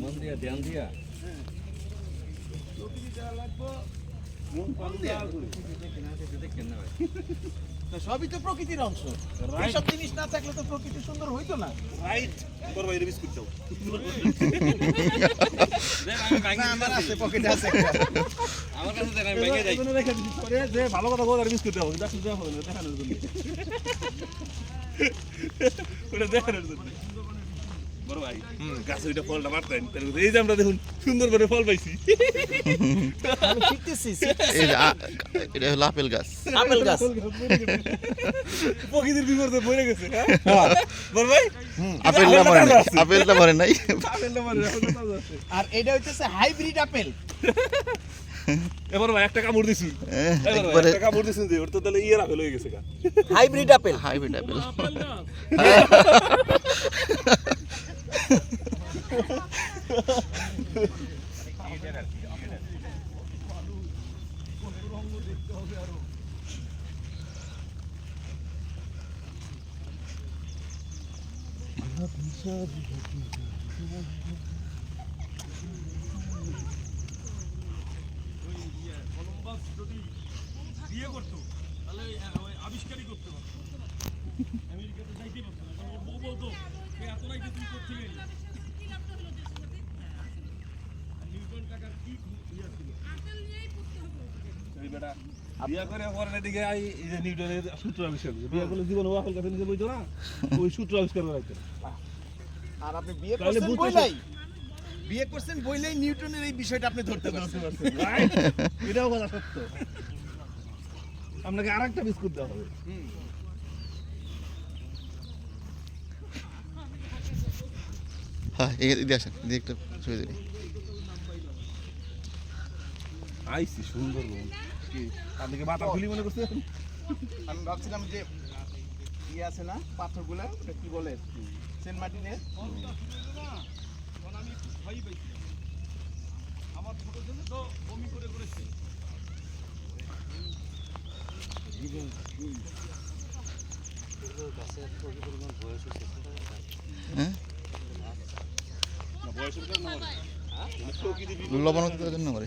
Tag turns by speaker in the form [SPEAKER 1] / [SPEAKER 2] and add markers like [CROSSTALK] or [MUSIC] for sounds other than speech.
[SPEAKER 1] মন দিয়া ধ্যান দিয়া।
[SPEAKER 2] সবই তো প্রকৃতির অংশ। এইসব জিনিস না থাকলে তো প্রকৃতি সুন্দর হইতো না।
[SPEAKER 3] রাইট করবা এটা বিস্কুট দাও।
[SPEAKER 2] আমার আছে পকেটে আছে
[SPEAKER 1] আমার কাছে দেখ, আমি ভেঙে যাই।
[SPEAKER 3] এখানে রেখে দিছি। পরে যে ভালো কথা বলে বিস্কুট দাও দেখো দেওয়া হবে না দেখানোর জন্য। [LAUGHS] ওটা দেখানোর জন্য। বড় ভাই গাছে ওইটা ফলটা মারতেন এই যে আমরা দেখুন সুন্দর করে ফল পাইছি।
[SPEAKER 4] এটা হলো আপেল গাছ।
[SPEAKER 2] আপেল গাছ।
[SPEAKER 3] প্রকৃতির বিপর্যয় পড়ে গেছে হ্যাঁ? বড় ভাই।
[SPEAKER 4] আপেলটা মরে নাই। আপেলটা মরে নাই।
[SPEAKER 3] আপেলটা মারে এখন তো তাজা আছে।
[SPEAKER 2] আর এটা হইতেছে হাইব্রিড আপেল।
[SPEAKER 3] এবার ভাই একটা কামড় দিছি।
[SPEAKER 4] এহ, একবারে
[SPEAKER 3] একটা কামড় দিছি যে ওর তো তাহলে ইয়ের আপেল হয়ে গেছে
[SPEAKER 2] হাইব্রিড আপেল।
[SPEAKER 4] Hybrid apple. [LAUGHS]
[SPEAKER 3] বিয়ে করতো। তাহলে ওই আবিষ্কারই করতে পারতো আমেরিকাতে যাইতে পারতো না কারণ ওর বউ বলতো "এ এত রাইতে তুই করতে গেলি নিউটন কাকার কি ইয়া ছিল এই বেটা বিয়া করে পরে এদিকে আই এই যে নিউটনের সূত্র আবিষ্কার করছে। বিয়া করলে জীবন ওয়াকল কাছে নিজে বইতো না ওই সূত্র আবিষ্কার করে
[SPEAKER 2] আর আপনি বিয়ে করছেন
[SPEAKER 3] বুঝতেছেন-
[SPEAKER 2] বইলাই। বিয়ে করছেন বইলাই নিউটনের এই বিষয়টা আপনি ধরতে পারছেন।
[SPEAKER 3] এটাও কথা সত্য। আপনাকে আর একটা বিস্কুট দেওয়া হবে।
[SPEAKER 4] হ্যাঁ এদিকে আসেন এদিকে একটা ছবি দিবি
[SPEAKER 3] আইসি সুন্দর কি? আপনাকে মাথা খুলি মনে করছে।
[SPEAKER 2] আমি ভাবছিলাম যে ইয়ে আছে না পাথরগুলা ওটা কি বলে? সেন্ট মার্টিনের?
[SPEAKER 3] আমার ছোট ছেলে তো বমি করে করেছে
[SPEAKER 4] হ্যাঁ
[SPEAKER 3] বয়সের কারণে
[SPEAKER 4] লবণতার জন্য করে